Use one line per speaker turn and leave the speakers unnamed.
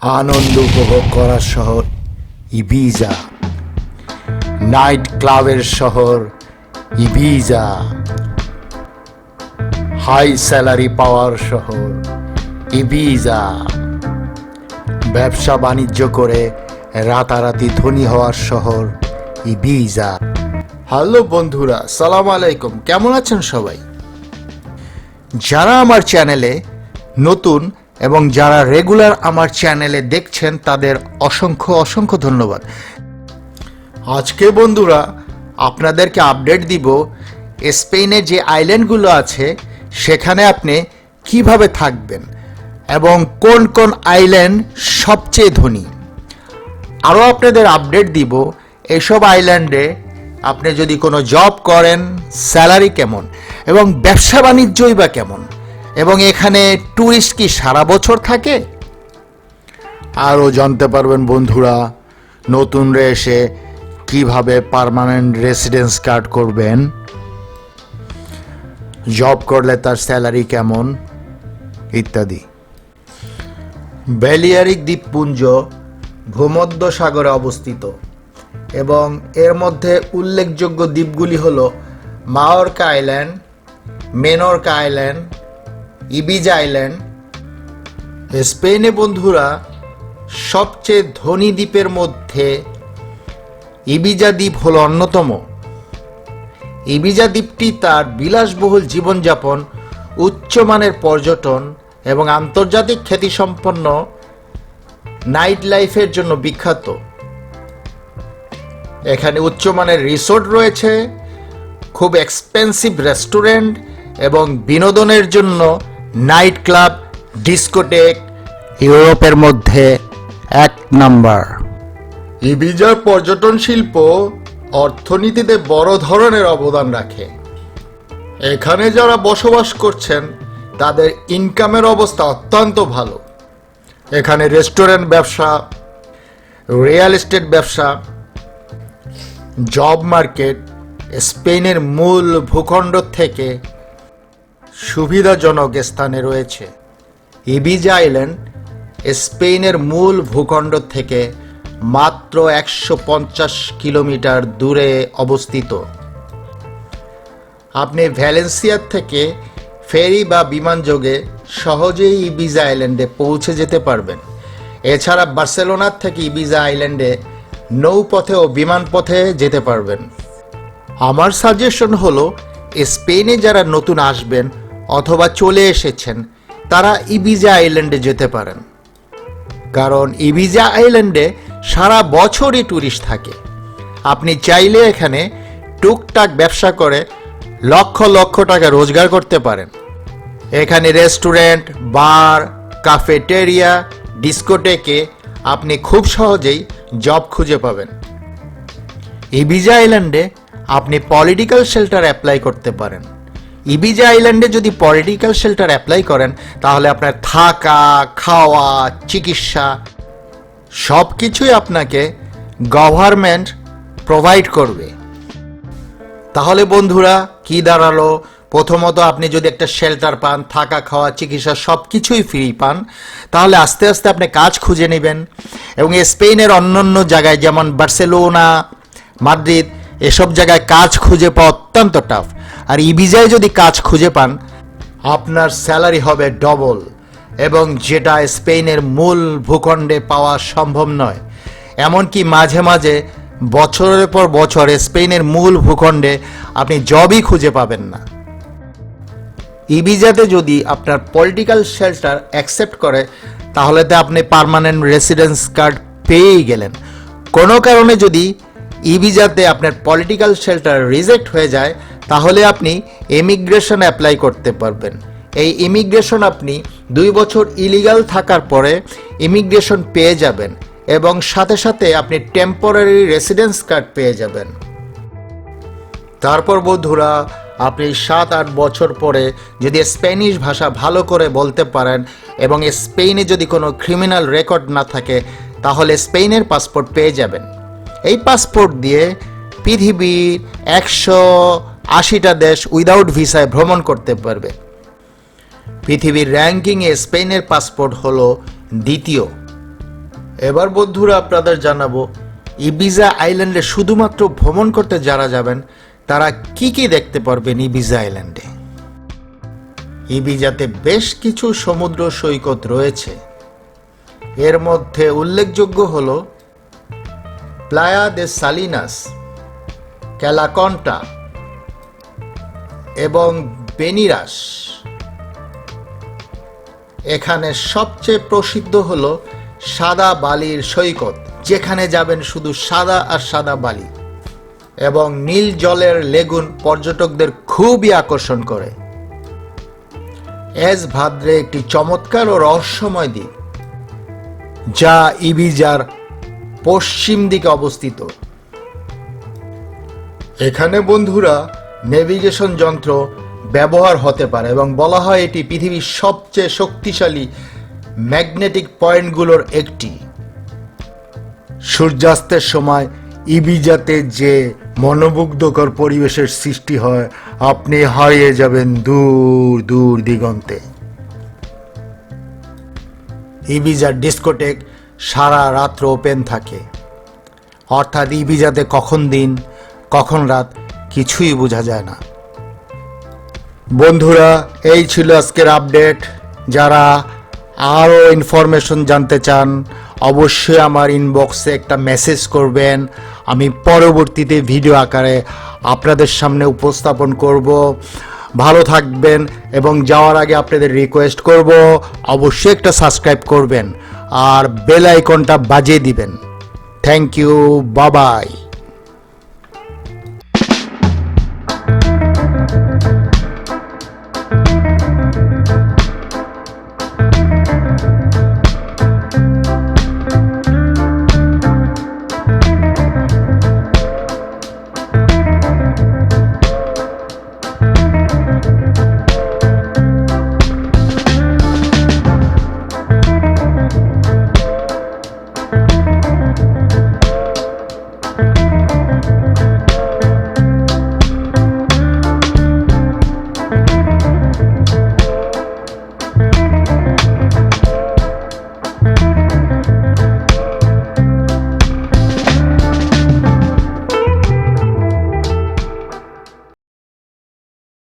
আনন্দ উপভোগ করার শহর ইবিজা। নাইট ক্লাবের শহর ইবিজা। হাই স্যালারি পাওয়ার শহর ইবিজা। ব্যবসা বাণিজ্য করে রাতারাতি ধনী হওয়ার শহর ইবিজা। হ্যালো বন্ধুরা, সালাম আলাইকুম। কেমন আছেন সবাই? যারা আমার চ্যানেলে নতুন এবং যারা রেগুলার আমার চ্যানেলে দেখছেন, তাদের অসংখ্য অসংখ্য ধন্যবাদ। আজকে বন্ধুরা, আপনাদেরকে আপডেট দিব স্পেনের যে আইল্যান্ডগুলো আছে, সেখানে আপনি কীভাবে থাকবেন এবং কোন কোন আইল্যান্ড সবচেয়ে ধনী। আরও আপনাদের আপডেট দিব, এসব আইল্যান্ডে আপনি যদি কোনো জব করেন, স্যালারি কেমন এবং ব্যবসা বাণিজ্যই বা কেমন। এবং এখানে ট্যুরিস্ট কি সারা বছর থাকে? আরও জানতে পারবেন বন্ধুরা, নতুনরা এসে কীভাবে পার্মানেন্ট রেসিডেন্স কার্ড করবেন জব করলে তার স্যালারি কেমন, ইত্যাদি। বেলিয়ারিক দ্বীপপুঞ্জ ভূমধ্য সাগরে অবস্থিত এবং এর মধ্যে উল্লেখযোগ্য দ্বীপগুলি হল Mallorca island, Menorca island Ibiza island, স্পেনে বন্ধুরা সবচেয়ে ধনী দ্বীপের মধ্যে ইবিজা দ্বীপ হল অন্যতম। ইবিজা দ্বীপটি তার বিলাসবহুল জীবনযাপন, উচ্চমানের পর্যটন এবং আন্তর্জাতিক খ্যাতিসম্পন্ন নাইট লাইফের জন্য বিখ্যাত। এখানে উচ্চমানের রিসোর্ট রয়েছে, খুব এক্সপেন্সিভ রেস্টুরেন্ট এবং বিনোদনের জন্য নাইট ক্লাব, ডিস্কোটেক, ইউরোপের মধ্যে এক নাম্বার। ইবিজার পর্যটন শিল্প অর্থনীতিতে বড় ধরনের অবদান রাখে। এখানে যারা বসবাস করছেন, তাদের ইনকামের অবস্থা অত্যন্ত ভালো। এখানে রেস্টুরেন্ট ব্যবসা রিয়েল এস্টেট ব্যবসা জব মার্কেট স্পেনের মূল ভূখণ্ড থেকে সুবিধাজনক স্থানে রয়েছে। ইবিজা আইল্যান্ড স্পেনের মূল ভূখণ্ড থেকে মাত্র একশো পঞ্চাশ কিলোমিটার দূরে অবস্থিত। আপনি ভ্যালেন্সিয়ার থেকে ফেরি বা বিমানযোগে সহজেই ইবিজা আইল্যান্ডে পৌঁছে যেতে পারবেন। এছাড়া বার্সেলোনার থেকে ইবিজা আইল্যান্ডে নৌপথে ও বিমানপথে যেতে পারবেন। আমার সাজেশন হলো স্পেনে যারা নতুন আসবেন অথবা চলে এসেছেন, তারা ইবিজা আইল্যান্ডে যেতে পারেন। কারণ ইবিজা আইল্যান্ডে সারা বছরই ট্যুরিস্ট থাকে। আপনি চাইলে এখানে টুকটাক ব্যবসা করে লক্ষ লক্ষ টাকা রোজগার করতে পারেন। এখানে রেস্টুরেন্ট, বার, কাফেটেরিয়া, ডিস্কোটেকে আপনি খুব সহজেই জব খুঁজে পাবেন। ইবিজা আইল্যান্ডে আপনি পলিটিক্যাল শেল্টার অ্যাপ্লাই করতে পারেন। ইবিজা আইল্যান্ডে যদি পলিটিক্যাল শেল্টার অ্যাপ্লাই করেন, তাহলে আপনার থাকা, খাওয়া, চিকিৎসা সব কিছুই আপনাকে গভর্নমেন্ট প্রোভাইড করবে। তাহলে বন্ধুরা, কি দাঁড়াল? প্রথমত আপনি যদি একটা শেল্টার পান, থাকা, খাওয়া, চিকিৎসা সব কিছুই ফ্রি পান, তাহলে আস্তে আস্তে আপনি কাজ খুঁজে নেবেন। এবং স্পেনের অন্যান্য জায়গায়, যেমন বার্সেলোনা, মাদ্রিদ, এসব জায়গায় কাজ খুঁজে পাওয়া অত্যন্ত টাফ আর ইবিজায় যদি কাজ খুঁজে পান, আপনার স্যালারি হবে ডবল এবং যেটা স্পেনের মূল ভূখণ্ডে পাওয়া সম্ভব নয়। এমনকি মাঝে মাঝে বছরের পর বছর স্পেনের মূল ভূখণ্ডে আপনি জবই খুঁজে পাবেন না। ইবিজাতে যদি আপনার পলিটিক্যাল শেল্টার অ্যাকসেপ্ট করে, তাহলে তো আপনি পার্মানেন্ট রেসিডেন্স কার্ড পেয়েই গেলেন। কোনো কারণে যদি ইবিজাতে আপনার পলিটিক্যাল শেল্টার রিজেক্ট হয়ে যায় তাহলে আপনি ইমিগ্রেশন অ্যাপ্লাই করতে পারবেন। এই ইমিগ্রেশন আপনি দুই বছর ইলিগাল থাকার পরে ইমিগ্রেশন পেয়ে যাবেন এবং সাথে সাথে আপনি টেম্পোরারি রেসিডেন্স কার্ড পেয়ে যাবেন। তারপর বন্ধুরা, আপনি সাত আট বছর পরে যদি স্প্যানিশ ভাষা ভালো করে বলতে পারেন এবং স্পেনে যদি কোনো ক্রিমিনাল রেকর্ড না থাকে, তাহলে স্পেনের পাসপোর্ট পেয়ে যাবেন। এই পাসপোর্ট দিয়ে পৃথিবীর একশো আশিটা দেশ উইদাউট ভিসায় ভ্রমণ করতে পারবে। পৃথিবীর র্যাঙ্কিংয়ে স্পেনের পাসপোর্ট হলো দ্বিতীয়। এবার বন্ধুরা আপনাদের জানাব, ইবিজা আইল্যান্ডে শুধুমাত্র ভ্রমণ করতে যারা যাবেন, তারা কি কি দেখতে পারবেন ইবিজা আইল্যান্ডে ইবিজাতে বেশ কিছু সমুদ্র সৈকত রয়েছে। এর মধ্যে উল্লেখযোগ্য হল প্লায়া দে সালিনাস ক্যালাকন্টা এবং বেনিরাস। এখানে সবচেয়ে প্রসিদ্ধ হল সাদা বালির সৈকত, যেখানে যাবেন শুধু সাদা আর সাদা বালি। এবং নীল জলের লেগুন পর্যটকদের খুবই আকর্ষণ করে। এস ভাদ্রে একটি চমৎকার ও রহস্যময় দ্বীপ যা ইবিজার পশ্চিম দিকে অবস্থিত। এখানে বন্ধুরা নেভিগেশন যন্ত্র ব্যবহার হতে পারে এবং বলা হয় এটি পৃথিবীর সবচেয়ে শক্তিশালী ম্যাগনেটিক পয়েন্টগুলোর একটি। সূর্যাস্তের সময় ইবিজাতে যে মনোমুগ্ধকর পরিবেশের সৃষ্টি হয়, আপনি হারিয়ে যাবেন দূর দূর দিগন্তে। ইবিজার ডিস্কোটেক সারা রাত্র ওপেন থাকে। অর্থাৎ ইবিজাতে কখন দিন, কখন রাত কিছুই বোঝা যায় না। বন্ধুরা, এই ছিল আজকের আপডেট। যারা আরও ইনফরমেশন জানতে চান, অবশ্যই আমার ইনবক্সে একটা মেসেজ করবেন। আমি পরবর্তীতে ভিডিও আকারে আপনাদের সামনে উপস্থাপন করব। ভালো থাকবেন এবং যাওয়ার আগে আপনাদের রিকোয়েস্ট করব, অবশ্যই একটা সাবস্ক্রাইব করবেন। আর বেল আইকনটা বাজিয়ে দিবেন। থ্যাংক ইউ বাবাই